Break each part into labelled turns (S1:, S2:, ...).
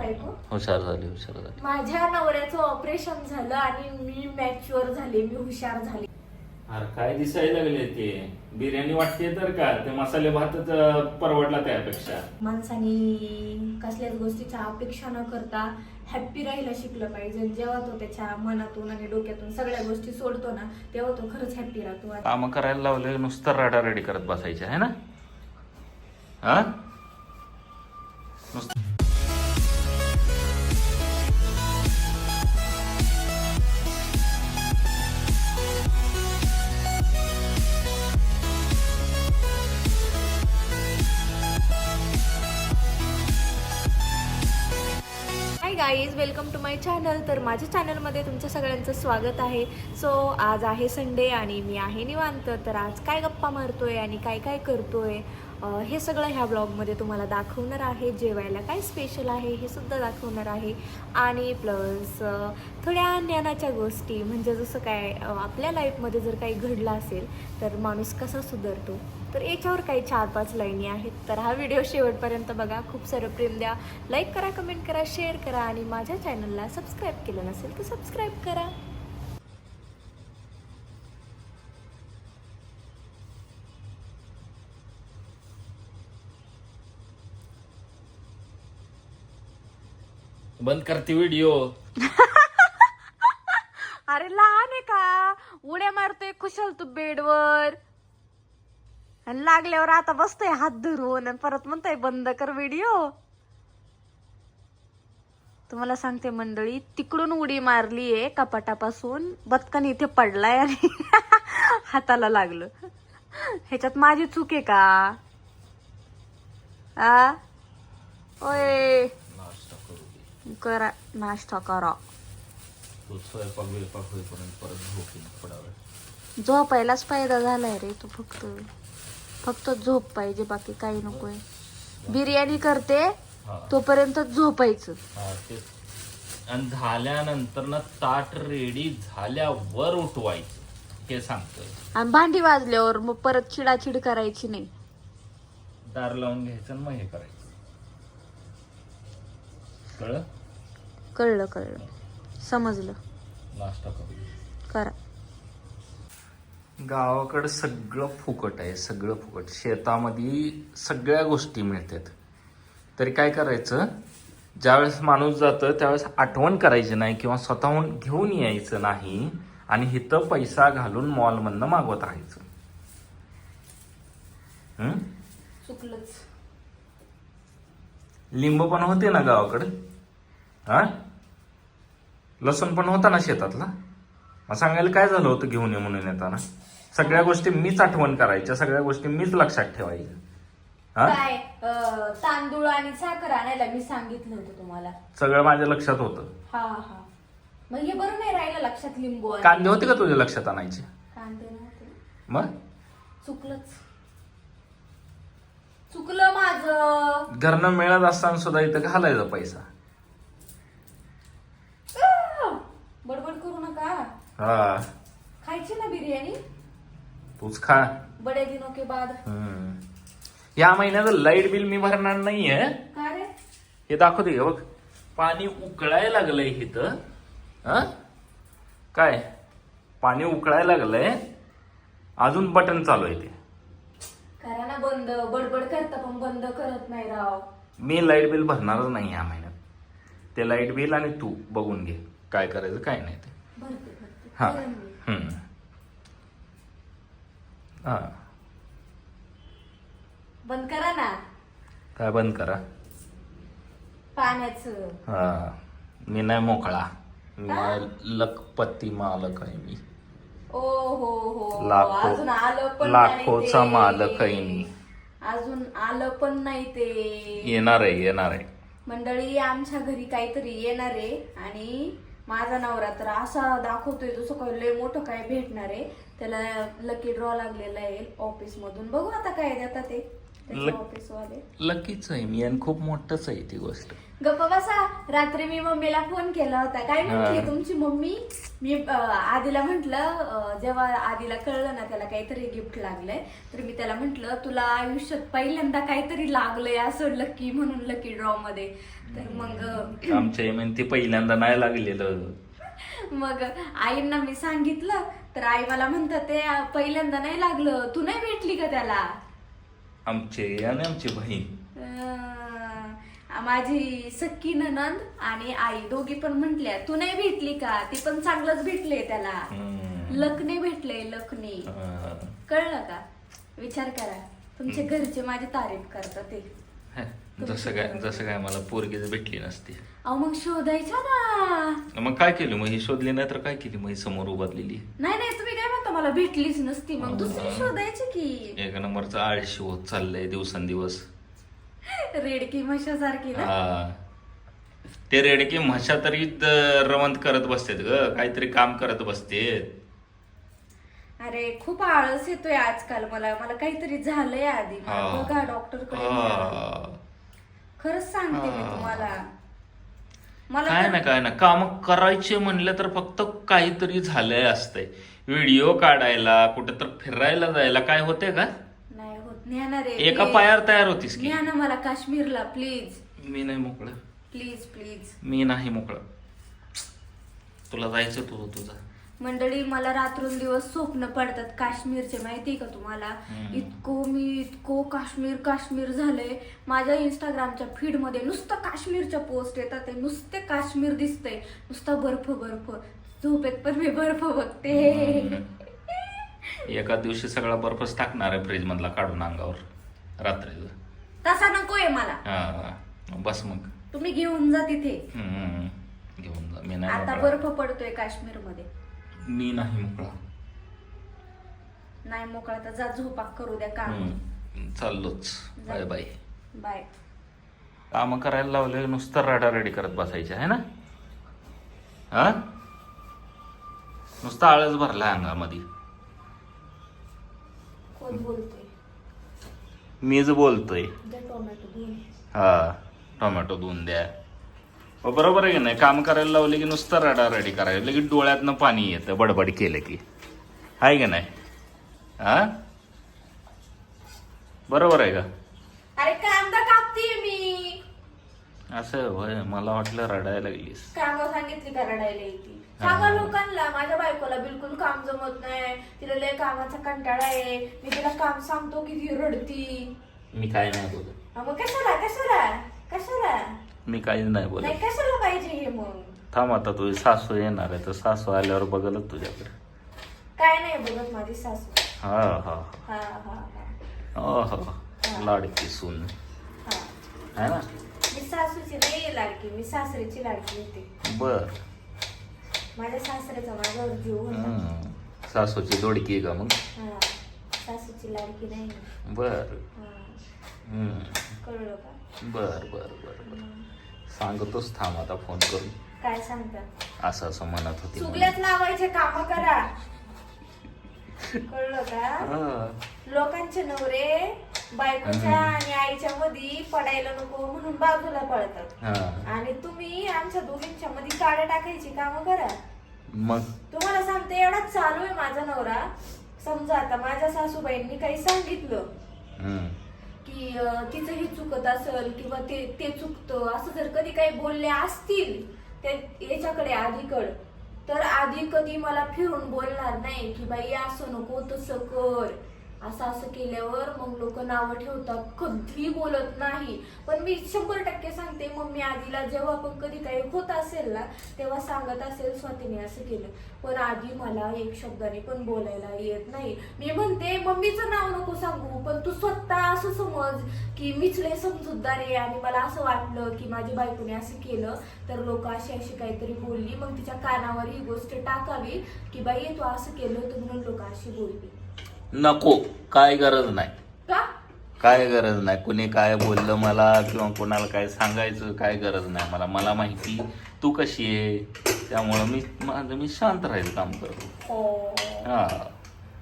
S1: बायको
S2: हुशार झाली हुशार झाली.
S1: माझ्या नवऱ्याचं ऑपरेशन झालं आणि मी मॅच्युअर झाले मी हुशार झाले.
S2: अरे काय दिसायला लागले ते? बिर्याणी वाटते तर का? ते मसाले भातच अं, परवडला त्यापेक्षा.
S1: माणसाने कसल्याच गोष्टीच्या अपेक्षा न करता हॅप्पी राहायला शिकलं पाहिजे. जेव्हा तो त्याच्या मनातून आणि डोक्यातून सगळ्या गोष्टी सोडतो ना तेव्हा तो खरंच हॅप्पी राहतो.
S2: काम करायला लावले नुसतं रडारडी करत बसायचे आहे ना? हा? नुसतं
S1: guys welcome to my channel तर माझ्या चॅनलमध्ये तुमच्या सगळ्यांचं स्वागत आहे. सो आज आहे संडे आणि मी आहे निवांत. तर आज काय गप्पा मारतोय आणि काय काय करतोय हे सगळं ह्या ब्लॉगमध्ये तुम्हाला दाखवणार आहे. जेवायला काय स्पेशल आहे हे सुद्धा दाखवणार आहे. आणि प्लस थोड्या ज्ञानाच्या गोष्टी म्हणजे जसं काय आपल्या लाईफमध्ये जर काही घडलं असेल तर माणूस कसा सुधारतो? तर याच्यावर काही चार पाच लाईनी आहेत. तर हा व्हिडिओ शेवटपर्यंत बघा. खूप सारं प्रेम द्या. लाईक करा कमेंट करा शेअर करा आणि माझ्या चॅनलला सबस्क्राईब केलं नसेल तर सबस्क्राईब करा.
S2: बंद करते व्हिडिओ
S1: अरे लहान आहे का? उड्या मारतोय कुशल तू बेडवर. आणि लागल्यावर आता बसतोय हात धरून आणि परत म्हणतोय बंद कर व्हिडिओ. तुम्हाला सांगते मंडळी तिकडून उडी मारली आहे कपाटापासून. बदकन इथे पडलाय आणि हाताला लागलं. ह्याच्यात माझी चूक आहे का? आ? ओय.
S2: करा
S1: नाश्ता करा. झोपायलाच फायदा झालाय रे तू फक्त. फक्त झोप पाहिजे बाकी काही नकोय. बिर्याणी करते तोपर्यंत झोपायचं.
S2: हा तेच. आणि झाल्यानंतर ना ताट रेडी झाल्यावर उठवायचं हे सांगतोय.
S1: आणि भांडी वाजल्यावर मग परत चिडाचिड करायची नाही.
S2: दार लावून घ्यायचं आणि मग हे करायचं. कळलं?
S1: कळलं कळलं. समजलं.
S2: नाश्ता करू
S1: करा.
S2: गावाकडे सगळं फुकट आहे सगळं फुकट. शेतामध्ये सगळ्या गोष्टी मिळतात. तरी काय करायचं? ज्यावेळेस माणूस जातं त्यावेळेस आठवण करायची नाही किंवा स्वतःहून घेऊन यायचं नाही आणि इथं पैसा घालून मॉलमधनं मागवत राहायचं. लिंब पण होते ना गावाकडे? हा? लसूण पण होता ना शेतातला? मग सांगायला काय झालं होतं घेऊन ये म्हणून येताना? सगळ्या गोष्टी मीच आठवण करायच्या सगळ्या गोष्टी मीच लक्षात ठेवायच्या. हा?
S1: काय अं, तांदूळ आणि साखर आणायला मी सांगितलं होतं तुम्हाला.
S2: सगळं माझ्या लक्षात होतं.
S1: हा हा. मग हे बरं नाही राहिलं लक्षात लिंबू आणि
S2: कांदे होते का तुझ्या लक्षात आणायचे?
S1: कांदे नव्हते.
S2: मग?
S1: चुकलंच. चुकलं माझं.
S2: घरनं मिळत असताना सुद्धा इथं घालायचा पैसा
S1: आह! बडबड करू नका
S2: हा.
S1: खायची ना बिर्याणी?
S2: तूच खा
S1: बडे दिनों के बाद.
S2: हम्म. या महिन्याचं लाइट बिल मी भरणार नाहीये.
S1: का रे?
S2: हे दाखवते का बघ. पाणी उकळायला लागलंय इथं. हा? काय? पाणी उकळायला लागलंय. अजून बटन चालू आहे ते.
S1: करा ना बंद. बडबड करता पण बंद करत नाही राव.
S2: मी लाइट बिल भरणारच नाही या महिन्यात. ते लाइट बिल आणि तू बघून घे. काय करायचं काय नाही ते.
S1: भरते भरते
S2: हा. हा.
S1: बंद करा ना.
S2: काय बंद करा?
S1: पाण्याचं.
S2: हा. मी नाही मोकळा. मी लखपती मालक आहे मी.
S1: ओ हो हो
S2: लाखो-
S1: अजून आलं पण
S2: लाखोचा. मालक आहे मी.
S1: अजून आलं पण नाही ते.
S2: येणार आहे येणार आहे.
S1: मंडळी आमच्या घरी काहीतरी येणार आहे आणि माझा नवरा तर असा दाखवतोय जसं काय लय मोठं काय भेटणार आहे त्याला लकी ड्रॉ लागलेला आहे ऑफिस मधून. बघू आता काय देतात ते. त्याचे
S2: लक-
S1: ऑफिसवाले
S2: लकीच आहे मी आणि खूप मोठंच आहे ती गोष्ट.
S1: गप्पा बसा. रात्री मी मम्मीला फोन केला होता. काय म्हटली
S2: हा.
S1: तुमची मम्मी? मी अं, आधीला म्हंटल जेव्हा आधीला कळलं ना त्याला काहीतरी गिफ्ट लागलंय तर मी त्याला म्हंटल तुला आयुष्यात पहिल्यांदा काहीतरी लागलंय असं लकी म्हणून लकी ड्रॉ मध्ये. तर मग अं,
S2: आमच्या म्हणते पहिल्यांदा नाही लागलेलं.
S1: मग आईंना मी सांगितलं तर आई मला म्हणतात ते पहिल्यांदा नाही लागलं. तू नाही भेटली का त्याला?
S2: आमचे आणि आमची बहीण.
S1: अं, माझी सख्खी ननंद आणि आई दोघी पण म्हटल्या तू नाही भेटली का? ती पण चांगलंच भेटले त्याला.
S2: हम्म.
S1: लखने भेटले लखने. कळलं का? विचार करा. तुमचे घरचे माझी तारीफ करतात ते.
S2: हे, जसं काय जसं काय मला पोरगीच भेटली नसती.
S1: अहो मग शोधायच्या ना.
S2: मग काय केलं? मग ही शोधली नाही तर काय केली? मग ही समोर उभारलेली.
S1: नाही नाही तुम्ही काय म्हणता? मला भेटलीच नसती. मग दुसरी शोधायची की.
S2: एका नंबरचा आळशी होत चाललंय दिवसेंदिवस.
S1: रेडकी म्हशासारखी ना.
S2: हा. ते रेडके म्हशा तरी द- रवंत करत बसतेत ग. काहीतरी काम करत बसते
S1: अरे खूप आळस येतोय आजकाल मला. मला काहीतरी झालंय आधी.
S2: हा.
S1: बघा डॉक्टरकडे खरंच सांगते मी तुम्हाला. मला
S2: काय
S1: तर-
S2: ना काय ना. काम करायचे म्हणलं तर फक्त काहीतरी झालंय असतंय. व्हिडिओ काढायला कुठं तर फिरायला जायला काय होते का?
S1: नाही होत. न्या रे
S2: एका
S1: please.
S2: पायावर तयार होतीस की?
S1: ना मला काश्मीरला प्लीज.
S2: मी नाही मोकळं.
S1: Please please.
S2: मी नाही मोकळं. तुला जायचं तुझं तुझं.
S1: मंडळी मला रात्रून दिवस स्वप्न पडतात काश्मीरचे माहिती का तुम्हाला. इतकं मी इतकं काश्मीर काश्मीर झालंय. माझ्या इंस्टाग्रामच्या फीडमध्ये नुसतं काश्मीरच्या पोस्ट येतात ते नुसते काश्मीर दिसतंय. नुसता बर्फ बर्फ. झोपेत पण मी बर्फ बघते.
S2: एका दिवशी सगळा बर्फच टाकणार आहे फ्रीज मधला काढून अंगावर. रात्रीचं.
S1: तसा नकोय मला.
S2: बस मग.
S1: तुम्ही घेऊन जा तिथे.
S2: घेऊन जा. मी
S1: आता बर्फ पडतोय काश्मीरमध्ये
S2: मी नाही मोकळा.
S1: नाही मोकळा तर जा झोपाक करू द्या काम.
S2: हम्म. चाललोच. Bye bye.
S1: बाय.
S2: काम करायला लावले नुसतं रडारडी करत बसायचे आहे ना? हा? नुसतं आळस भरला अंगामध्ये.
S1: कोण बोलतोय?
S2: मीच बोलतोय.
S1: द्या टोमॅटो
S2: हा टोमॅटो धुवून द्या. बरोबर आहे की नाही? काम करायला लावले की नुसतं रडारडी करायला लगेच डोळ्यातनं पाणी येतं बडबड केलं की. आहे की नाही? हा? बरोबर आहे का?
S1: अरे कांदा कापतीये मी.
S2: असं होय मला वाटलं रडायला लागलीस.
S1: काम सांगितली का रडायला येते? सांगा लोकांना माझ्या बायकोला बिलकुल काम जमत नाही. तिला लय कामाचा कंटाळा आहे. मी तिला काम सांगतो की ती रडती.
S2: मी काय नाही बोलत.
S1: हा, मग कशाला कशाला? कशाला?
S2: मी काहीच नाही बोलत.
S1: कशाला पाहिजे हे मग?
S2: थांब आता तुझी सासू येणार आहे तर सासू आल्यावर बघलच तुझ्याकडे.
S1: काय नाही बघत माझी सासू.
S2: हा हा.
S1: हा हा हा.
S2: हो हो. लाडकी सून.
S1: हा.
S2: है ना?
S1: मी सासूची नाही लाडकी मी सासरीची लाडकी होते.
S2: बर.
S1: माझ्या सासऱ्याचा माझ्यावर जीव होता.
S2: हम्म. सासूची दोडकी आहे का मग?
S1: हा. सासूची लाडकी नाही
S2: बर.
S1: हा.
S2: हम्म.
S1: कळलं का?
S2: बर बर बर बर. सांगतोच थांब आता फोन करून.
S1: काय सांगता
S2: असं असं म्हणत होती
S1: चुगल्यात लावायचे काम करा. कळलं का?
S2: हा.
S1: लोकांचे नवरे बायकोच्या आणि आईच्या मध्ये पडायला नको म्हणून बाजूला पळतात.
S2: हा.
S1: आणि तुम्ही आमच्या दोघींच्या मध्ये काड्या टाकायची काम करा.
S2: मग?
S1: तुम्हाला सांगते एवढा चालू आहे माझा नवरा. समजा आता माझ्या सासूबाईंनी काही सांगितलं. की तिचं हे चुकत असेल किंवा ते ते चुकतं असं जर कधी काही बोलले असतील ते याच्याकडे आधीकड. तर आधी कधी मला फिरून बोलणार नाही की बाई असं नको तसं कर. असं असं केल्यावर मग लोक नावं ठेवतात. कधी बोलत नाही. पण मी शंभर टक्के सांगते मम्मी आधीला जेव्हा पण कधी काही होत असेल ना तेव्हा सांगत असेल स्वातीने असं केलं. पण आधी मला एक शब्दाने पण बोलायला येत नाही. मी म्हणते मम्मीचं नाव नको सांगू पण तू स्वतः असं समज की मीच लय समजूतदार आहे आणि मला असं वाटलं की माझ्या बायकोने असं केलं. तर लोक अशी अशी काहीतरी बोलली. मग तिच्या कानावर ही गोष्ट टाकावी की बाई तू असं केलं तर म्हणून लोक अशी बोलली.
S2: नको काय गरज नाही.
S1: का?
S2: काय गरज नाही. कुणी काय बोललं मला किंवा कोणाला काय सांगायचं काय गरज नाही मला. मला माहिती तू कशी आहे? त्यामुळं मी माझं मी शांत राहायचं काम करतो.
S1: हो.
S2: हा.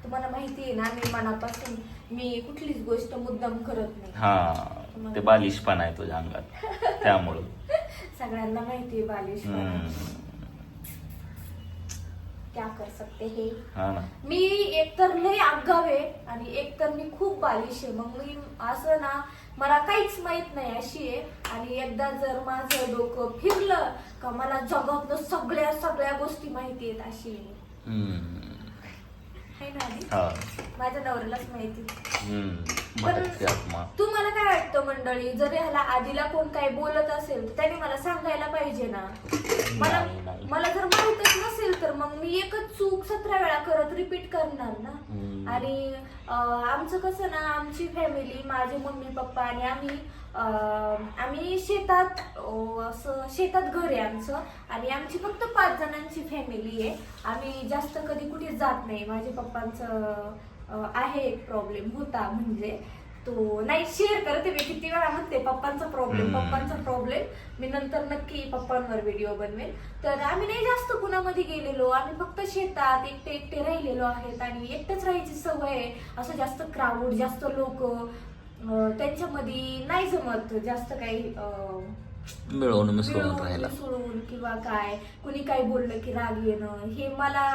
S1: तुम्हाला माहिती आहे ना मी मनापासून मी कुठलीच गोष्ट मुद्दाम करत नाही.
S2: हा. ते बालिशपणा आहे तुझ्या अंगात. त्यामुळं.
S1: सगळ्यांना माहितीये बालिश
S2: हम्म.
S1: क्या कर सकते हे
S2: हा ना
S1: मी एकतर लय आगाव आहे आणि एकतर मी खूप बालिश आहे मग मी असं ना मला काहीच माहीत नाही अशी आहे आणि एकदा जर माझं डोकं फिरलं का मला जगातलं सगळ्या सगळ्या गोष्टी माहिती आहेत अशी आहे मी.
S2: हम्म.
S1: है ना आधी?
S2: हा
S1: माझ्या नवऱ्यालाच माहिती
S2: हम्म.
S1: पण
S2: भटकती आत्मा
S1: तुम्हाला काय वाटतं मंडळी जर ह्याला आधीला कोण काही बोलत असेल तर त्याने मला सांगायला पाहिजे ना मला
S2: नाही, नाही.
S1: मला जर माहितच नसेल तर मग मी एकच चूक सतरा वेळा करत रिपीट करणार ना. आणि अं, आमचं कसं ना आमची फॅमिली माझे मम्मी पप्पा आणि आम्ही अं, आम्ही शेतात अं, असं शेतात घर आहे आमचं आणि आमची फक्त पाच जणांची फॅमिली आहे आम्ही जास्त कधी कुठे जात नाही माझ्या पप्पांचं आहे एक प्रॉब्लेम होता म्हणजे तो नाही शेअर करते मी. किती वेळा म्हणते पप्पांचा प्रॉब्लेम. पप्पांचा प्रॉब्लेम मी नंतर नक्की पप्पांवर व्हिडिओ बनवेल तर आम्ही नाही जास्त कुणामध्ये गेलेलो. आम्ही फक्त शेतात एकटे एकटे राहिलेलो आहेत आणि एकटेच राहायची सवय आहे. असं जास्त क्राऊड जास्त लोक त्यांच्यामध्ये नाही जमत जास्त काही
S2: मिळवून मिसळून
S1: मिसळून किंवा काय कुणी काय बोललं की राग येणं. हे मला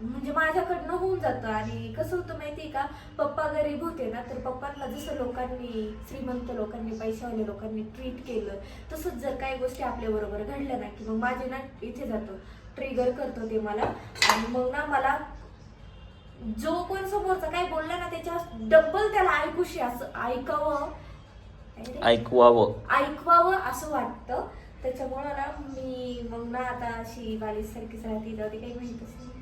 S1: म्हणजे माझ्याकडनं होऊन जातं. आणि कसं होतं माहितीये का? पप्पा गरीब होते ना तर पप्पांना जसं लोकांनी श्रीमंत लोकांनी पैशावाल्या लोकांनी ट्रीट केलं तसंच जर काही गोष्टी आपल्या बरोबर घडल्या ना की मग माझे ना इथे जातं. ट्रिगर करतो ते मला. आणि मग ना मला जो कोण समोरचा काय बोलला ना त्याच्या डबल त्याला ऐकूशी असं ऐकावं?
S2: ऐकवावं.
S1: ऐकवावं असं वाटतं. त्याच्यामुळं ना मी मग ना आता अशी बालीस सारखीच राहते काही माहितच नाही.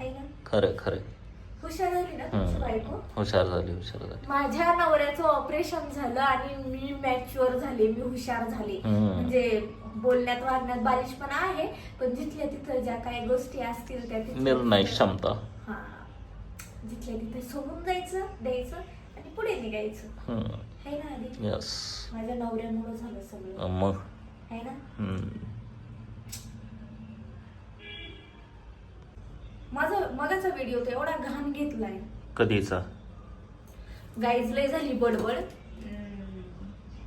S1: है
S2: खरं खरं.
S1: हुशार झाली ना तुमची
S2: हम्म.
S1: बायको?
S2: हुशार झाली हुशार झाली.
S1: माझ्या नवऱ्याचं ऑपरेशन झालं आणि मी मॅच्युअर झाले मी हुशार झाले. म्हणजे बोलण्यात वागण्यात बालिशपणा आहे पण जिथल्या तिथं ज्या काही गोष्टी असतील त्या तिथल्या
S2: निर्णय
S1: तिथं-
S2: क्षमता.
S1: हा. जिथल्या तिथे सोडून जायचं द्यायचं आणि पुढे निघायचं. है ना आधी?
S2: यस
S1: माझ्या नवऱ्यामुळे झालं सगळं.
S2: मग?
S1: है ना?
S2: हम्म.
S1: माझा मगाचा व्हिडिओ तो एवढा घाण घेतलाय.
S2: कधीचा?
S1: गाईज लय झाली बडबड.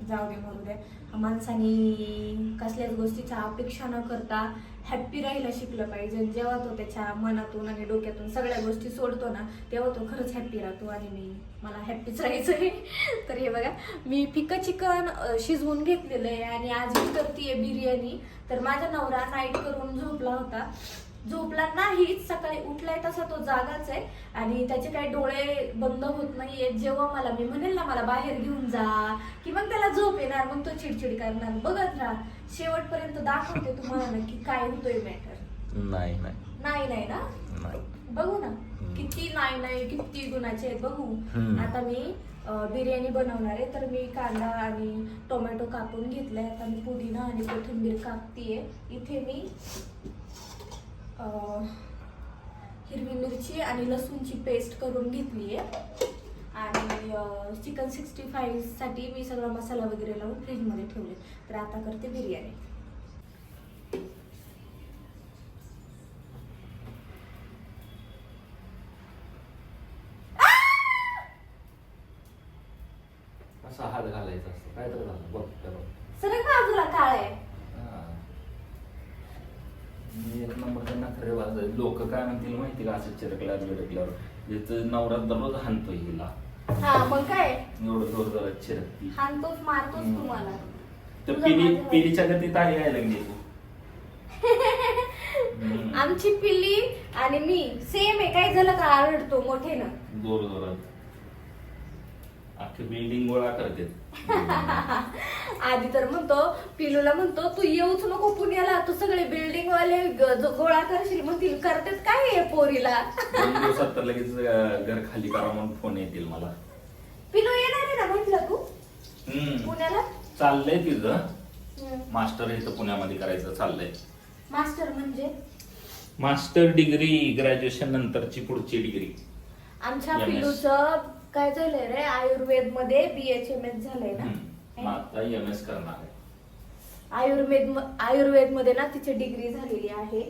S1: जाऊ दे मरू दे. माणसानी कसल्याच गोष्टीच्या अपेक्षा न करता हॅप्पी राहायला शिकलं पाहिजे. आणि जेव्हा तो त्याच्या मनातून आणि डोक्यातून सगळ्या गोष्टी सोडतो ना तेव्हा तो खरंच हॅप्पी राहतो. आणि मी मला हॅप्पीच राहायचं आहे तर हे बघा मी फिकं चिकन अं, शिजवून घेतलेलं आहे. आणि आज मी करते बिर्याणी. तर माझा नवरा नाईट करून झोपला होता. झोपला नाहीच सकाळी उठलाय तसा तो जागाच आहे. आणि त्याचे काही डोळे बंद होत नाहीये. जेव्हा मला मी म्हणेल ना मला बाहेर घेऊन जा की मग त्याला झोप येणार मग तो चिडचिड करणार. बघत राहा. शेवटपर्यंत दाखवते तुम्हाला नक्की काय होतोय मॅटर
S2: नाही नाही.
S1: नाही नाही ना? बघू ना. किती नाही नाही किती गुणाचे आहेत बघू. आता मी बिर्याणी बनवणार आहे तर मी कांदा आणि टोमॅटो कापून घेतलाय. आता मी पुदिना आणि कोथिंबीर कापतीये. इथे मी हिरवी मिरची आणि लसूणची पेस्ट करून घेतली आहे. आणि चिकन सिक्स्टी फाईव्हसाठी मी सगळा मसाला वगैरे लावून फ्रीजमध्ये ठेवले तर आता करते बिर्याणी.
S2: असा हात घालायचा असतो. काय तर झालं बघ त्या बघ.
S1: सगळं बाजूला काळ आहे
S2: हा. मी एक नंबर त्यांना खरे वाजत लोक काय म्हणतील माहिती का असं चिरकल्यावर बिरकल्यावर? याचं नवरा दररोज हाणतो हिला.
S1: हा मग काय?
S2: एवढं जोर जोरात चिरकती.
S1: हाणतोच मारतोच
S2: हम्म.
S1: तुम्हाला.
S2: तर
S1: तुझं
S2: पिली
S1: माझं-
S2: पिलीच्या गतीत आहे काय लागली तू. हम्म.
S1: आमची पिल्ली आणि मी सेम आहे काय झालं का आरडतो मोठेनं.
S2: जोर जोरात. अख्खी बिल्डिंग गोळा करते.
S1: आधी तर म्हणतो पिलूला म्हणतो तू येऊच नको पुण्याला तू सगळे बिल्डिंग वाले ग- गोळा करशील म्हणतील करतेत काय हे पोरीला?
S2: दोन दिवसात तर लगेच अं, घर खाली करा म्हणून फोन येतील मला.
S1: पिलू येणार आहे ना म्हटलं तू?
S2: हम्म.
S1: पुण्याला?
S2: चाललंय तिचं.
S1: हम्म.
S2: मास्टर इथं पुण्यामध्ये करायचं चाललंय.
S1: मास्टर म्हणजे?
S2: मास्टर डिग्री ग्रॅज्युएशन नंतरची पुढची डिग्री.
S1: आमच्या
S2: MS.
S1: पिलूचं काय झालंय रे आयुर्वेदमध्ये बीएच एम एस झालंय ना?
S2: मग आता एम एस करणार आहे.
S1: आयुर्वेद आयुर्वेदमध्ये ना तिची डिग्री झालेली आहे.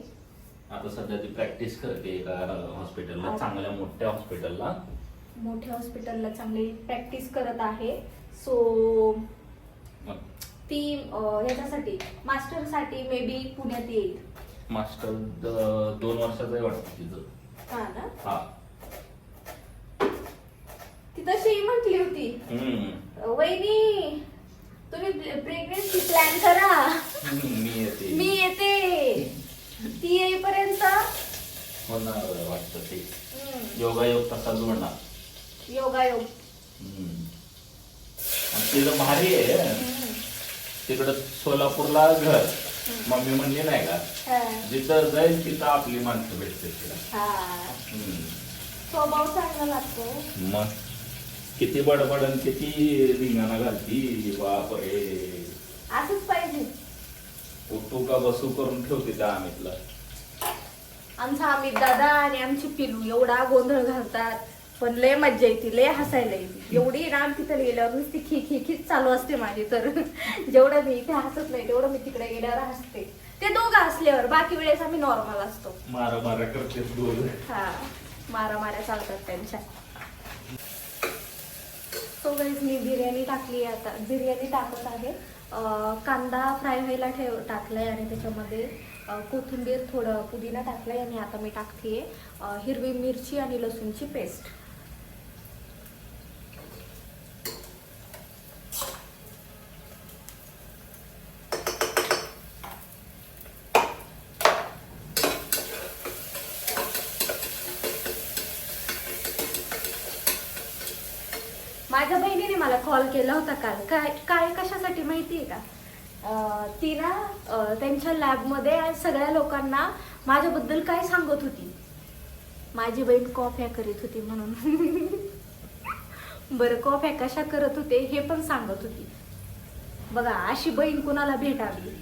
S2: आता सध्या ती प्रॅक्टिस करते एका हॉस्पिटलला चांगल्या मोठ्या हॉस्पिटलला
S1: मोठ्या हॉस्पिटलला चांगली प्रॅक्टिस करत आहे. सो ती ह्याच्यासाठी मास्टरसाठी मे बी पुण्यात येईल.
S2: मास्टर दोन वर्षाचं आहे वाटतं तिचं.
S1: हा ना?
S2: हा.
S1: ती तशी म्हटली होती. वहिनी तुम्ही प्रेग्नेन्सी प्लॅन करा.
S2: मी येते.
S1: मी येते. ती येईपर्यंत.
S2: होणार वाटतं ते. योगायोग तसा जोडणार
S1: योगायोग.
S2: तिथं भारी आहे. तिकडं सोलापूरला घर. मम्मी म्हणली नाही का? जिथं जाईल तिथं आपली माणसं भेटते तिला.
S1: स्वभाव चांगला लागतो.
S2: मग? किती बडबडन किती धिंगाणा घालती? बापरे.
S1: असंच पाहिजे.
S2: उठू का बसू करून ठेवते त्या अमितला?
S1: आमचा अमित दादा आणि आमची पिलू एवढा गोंधळ घालतात. पण लय मज्जा येते लय हसायला येते. एवढी ना तिथे गेल्यावर नुसती खी खी खीच चालू असते माझी तर. जेवढं मी इथे हसत नाही तेवढं मी तिकडे गेल्यावर हसते. ते दोघं असल्यावर बाकी वेळेस आम्ही नॉर्मल असतो.
S2: मारा मारा करते
S1: हा मारा माऱ्या चालतात त्यांच्या. सो गाईज मी बिर्याणी टाकली आहे आता. बिर्याणी टाकत आहे. कांदा फ्राय व्हायला ठेव टाकला आहे आणि त्याच्यामध्ये कोथिंबीर थोडं पुदिना टाकलाय आणि आता मी टाकते हिरवी मिरची आणि लसूणची पेस्ट माझ्या बहिणीने मला कॉल केला होता काल. काय काय कशासाठी माहितीये का? ती ना त्यांच्या लॅबमध्ये सगळ्या लोकांना माझ्याबद्दल काय सांगत होती? माझी बहीण कॉफ्या करीत होती म्हणून. बरं कॉफ्या कशा करत होते हे पण सांगत होती. बघा अशी बहीण कुणाला भेटावी?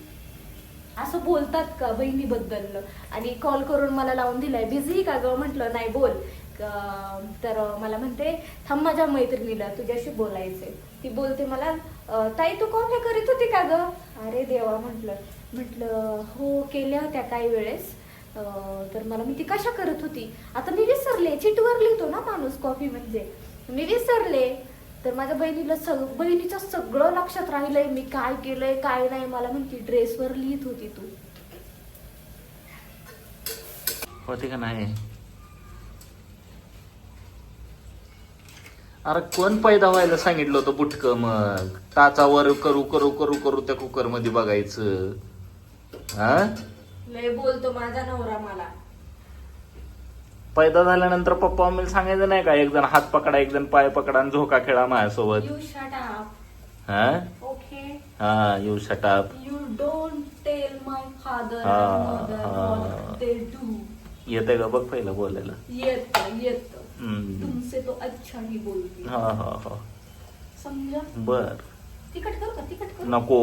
S1: असं बोलतात का बहिणीबद्दल? आणि कॉल करून मला लावून दिलाय. बिझी का ग? म्हटलं नाही बोल. तर मला म्हणते थांब माझ्या मैत्रिणीला तुझ्याशी बोलायचंय. ती बोलते मला ताई तू कॉफी करीत होती का ग? अरे देवा म्हटलं. म्हटलं हो केल्या होत्या काही वेळेस. तर मला मी ती कशा करत होती? आता मी विसरले चिटवर लिहितो ना माणूस कॉफी म्हणजे. मी विसरले तर माझ्या बहिणीला सग बहिणीचं सगळं लक्षात राहिलंय मी काय केलंय काय नाही. मला म्हणती ड्रेसवर लिहित होती तू.
S2: होते का नाही? अरे कोण पैदा व्हायला सांगितलं होतं बुटक मग? टाचावर करू करू करू करू त्या कुकरमध्ये बघायचं. हा?
S1: लय बोलतो माझा नवरा मला.
S2: पैदा झाल्यानंतर पप्पा मम्मीला सांगायचं नाही का? एक जण हात पकडा एक जण पाय पकडा आणि झोका खेळा माझ्यासोबत.
S1: यू शट अप
S2: हा?
S1: ओके
S2: हा you shut up
S1: you don't tell my father
S2: हा,
S1: मदर
S2: हा.
S1: व्हॉट दे डू
S2: येते का? बघ पहिलं बोलायला.
S1: येत येत. तुमसे तो अच्छा ही बोलती.
S2: हा हा हा.
S1: समजा?
S2: बर.
S1: तिकट करू का? तिकट करू?
S2: नको.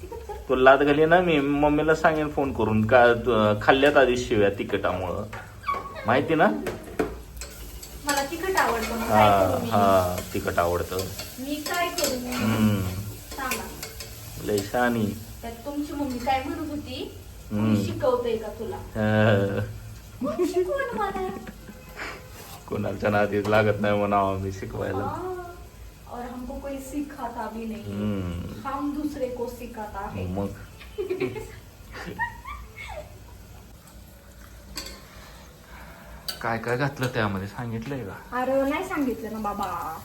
S1: तिकट कर?
S2: तू लाद घाली ना मी मम्मीला सांगेन फोन करून. का तू- खाल्ल्यात आधी शिव्या तिकटामुळं माहिती ना?
S1: मला तिकट आवडतं मग
S2: हा
S1: काय करू मी?
S2: हा तिकट आवडतं.
S1: मी काय करू?
S2: हम्म.
S1: सांगा.
S2: लय शानी
S1: त्यात तुमची मम्मी काय म्हणत होती?
S2: हम्म.
S1: शिकवतंय का तुला? मग मला.
S2: कोणाच्या नादीत लागत नाही म्हणावं मी शिकवायला.
S1: और हमको कोई सिखाता भी नहीं
S2: हम्म.
S1: हम दूसरे को सिखाता है।
S2: मग? काय काय घातलं त्यामध्ये? सांगितलंय का?
S1: अरे नाही सांगितलं ना बाबा.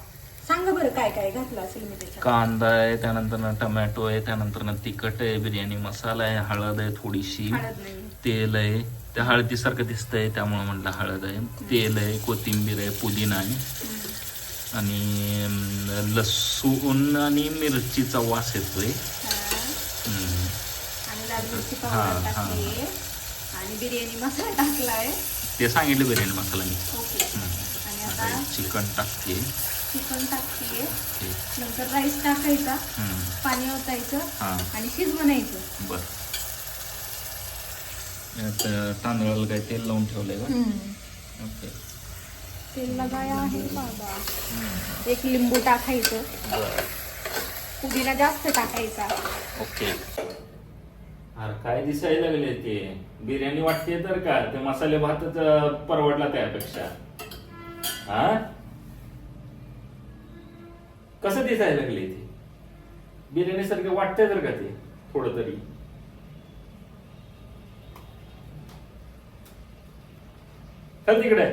S1: सांगा बरं काय काय घातलं असेल मी त्याच्यात.
S2: कांदा आहे त्यानंतर ना टमॅटो आहे त्यानंतर ना तिखट आहे बिर्याणी मसाला आहे हळद आहे थोडीशी
S1: हळद नाही.
S2: तेल आहे. त्या हळदीसारखं दिसतंय त्यामुळे म्हटलं हळद आहे. तेल आहे कोथिंबीर आहे पुदिना आहे. आणि लसूण आणि मिरचीचा वास येतोय.
S1: हा.
S2: हम्म.
S1: आणि लाल मिरची
S2: हा,
S1: पावडर
S2: हा.
S1: टाकली आणि बिर्याणी मसाला टाकलाय.
S2: ते सांगितलं बिर्याणी मसाला मी.
S1: ओके.
S2: हम्म.
S1: आणि
S2: आता
S1: आता
S2: चिकन टाकते
S1: चिकन टाकतीये.
S2: ओके.
S1: नंतर राईस टाकायचा. पाणी ओतायचं.
S2: हा.
S1: आणि शिजवण्याचं
S2: बर. यात, अं, तांदळाला काय तेल लावून ठेवलंय का? ओके.
S1: तेल लगाया आहे बाबा? एक लिंबू टाकायचं. पुदिना जास्त टाकायचा.
S2: ओके. अरे काय दिसायला लागले ते? बिर्याणी वाटते तर का? ते मसाले भातच परवडला त्यापेक्षा. हा? कसं दिसायला लागले ते? बिर्याणी सारखं वाटतंय तर का ते? थोडं तरी. चल तिकडे.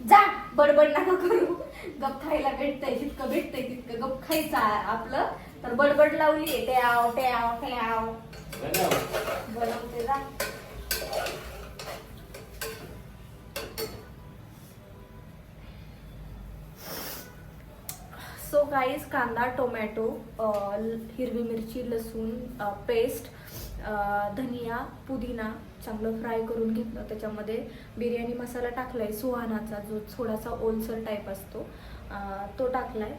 S1: जा बडबड नका करू. गप खायला भेटतंय जितकं भेटतंय तितकं गप खायचं आपलं. तर बडबड लावली ट्याव ट्याव ट्याव बनवते जा. सो गाईज कांदा टोमॅटो हिरवी मिरची लसूण पेस्ट धनिया पुदिना चांगलं फ्राय करून घेतलं. त्याच्यामध्ये बिर्याणी मसाला टाकलाय सुहानाचा जो थोडासा ओलसर टाईप असतो तो तो टाकलाय.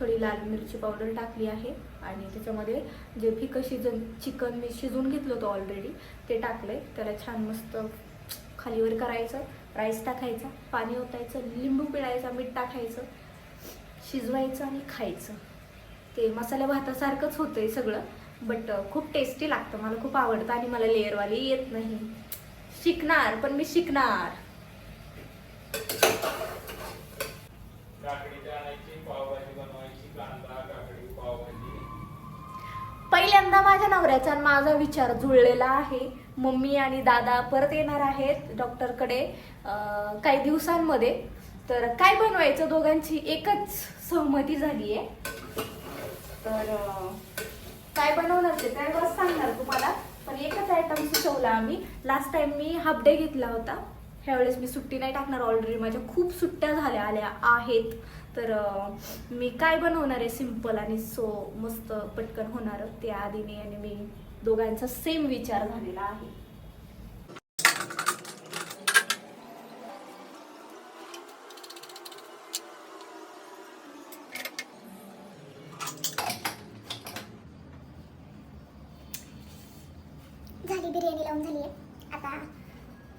S1: थोडी लाल मिरची पावडर टाकली आहे आणि त्याच्यामध्ये जे फिकं शिजन चिकन मी शिजवून घेतलं होतं ऑलरेडी ते टाकलंय. त्याला छान मस्त खालीवर करायचं राईस टाकायचा पाणी ओतायचं लिंबू पिळायचा मीठ टाकायचं शिजवायचं आणि खायचं. ते मसाल्या भातासारखंच होतंय सगळं. बट खूप टेस्टी लागतं. मला खूप आवडतं आणि मला लेअरवाली येत नाही. शिकणार पण मी शिकणार. पहिल्यांदा माझ्या नवऱ्याचा माझा विचार जुळलेला आहे. मम्मी आणि दादा परत येणार आहेत डॉक्टरकडे काही दिवसांमध्ये. तर काय बनवायचं दोघांची एकच सहमती झाली आहे तर काय बनवणार ते त्यावेळेस सांगणार तुम्हाला. पण एकच आयटम सुचवला आम्ही. लास्ट टाइम मी हाफ डे घेतला होता. ह्यावेळेस मी सुट्टी नाही टाकणार ऑलरेडी माझ्या खूप सुट्ट्या झाल्या आल्या आहेत. तर मी काय बनवणार आहे सिंपल आणि सो मस्त पटकन होणार. ते आधीने आणि मी दोघांचा सेम विचार झालेला आहे
S3: झाली बिर्याणी लावून झाली आहे आता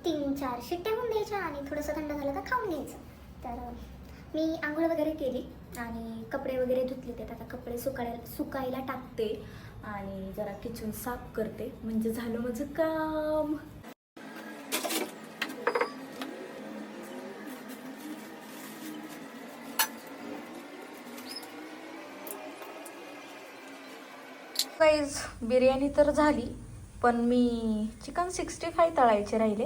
S3: तीन चार शिट्ट्या होऊन द्यायच्या आणि थोडंसं थंड झालं तर खाऊन घ्यायचं तर अं, मी आंघोळ वगैरे केली आणि कपडे वगैरे धुतले ते. आता कपडे सुकायला सुकायला टाकते आणि जरा किचन साफ करते. म्हणजे झालं माझं काम.
S1: गाईज बिर्याणी तर झाली पण मी चिकन सिक्स्टी फाय तळायचे राहिले.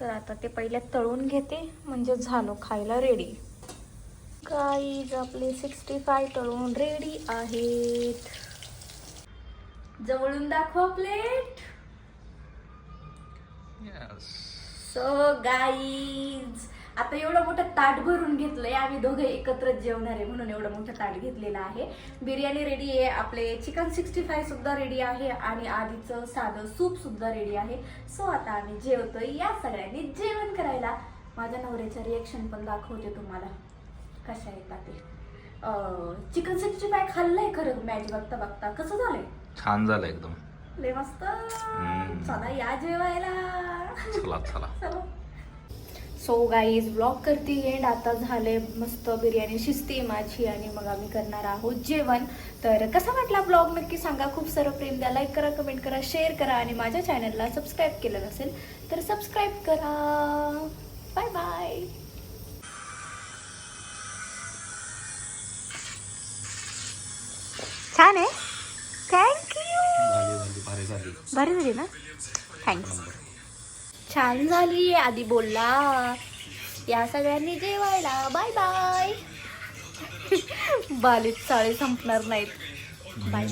S1: तर आता ते पहिल्या तळून घेते. म्हणजे झालो खायला रेडी गाईज आपले सिक्स्टी फाय तळून रेडी आहेत. जवळून दाखवा प्लेट सो गाईज आता एवढं मोठं ताट भरून घेतलंय. आम्ही दोघे एकत्र जेवणार आहे म्हणून एवढं मोठं ताट घेतलेलं आहे. बिर्याणी रेडी आहे. आपले चिकन सिक्स्टी फाय सुद्धा रेडी आहे आणि आधीचं साधं सूप सुद्धा रेडी आहे. सो आता आम्ही जेवतोय या सगळ्यांनी जेवण करायला. माझ्या नवऱ्याचं रिएक्शन पण दाखवते तुम्हाला. कशा येतात ते? चिकन सिक्स्टी फाय खाल्लंय खरं मॅच बघता बघता. कसं झालंय?
S2: छान झालं एकदम.
S1: लय मस्त.
S2: हम्म.
S1: चला या जेवायला.
S2: चला चला.
S1: सो गाईज ब्लॉग करते एंड आता झाले मस्त बिर्याणी शिजते माझी आणि मग आम्ही करणार आहोत जेवण. तर कसा वाटला ब्लॉग नक्की सांगा. खूप सारं प्रेम द्या. लाईक करा कमेंट करा शेअर करा आणि माझ्या चॅनलला सबस्क्राईब केलं नसेल तर सबस्क्राईब करा. बाय बाय छान आहे. थँक्यू भारी झाली. ना? थँक्स छान झाली आधी बोलला. या सगळ्यांनी जेवायला. बाय बाय बालीत चाळे संपणार नाहीत. बाय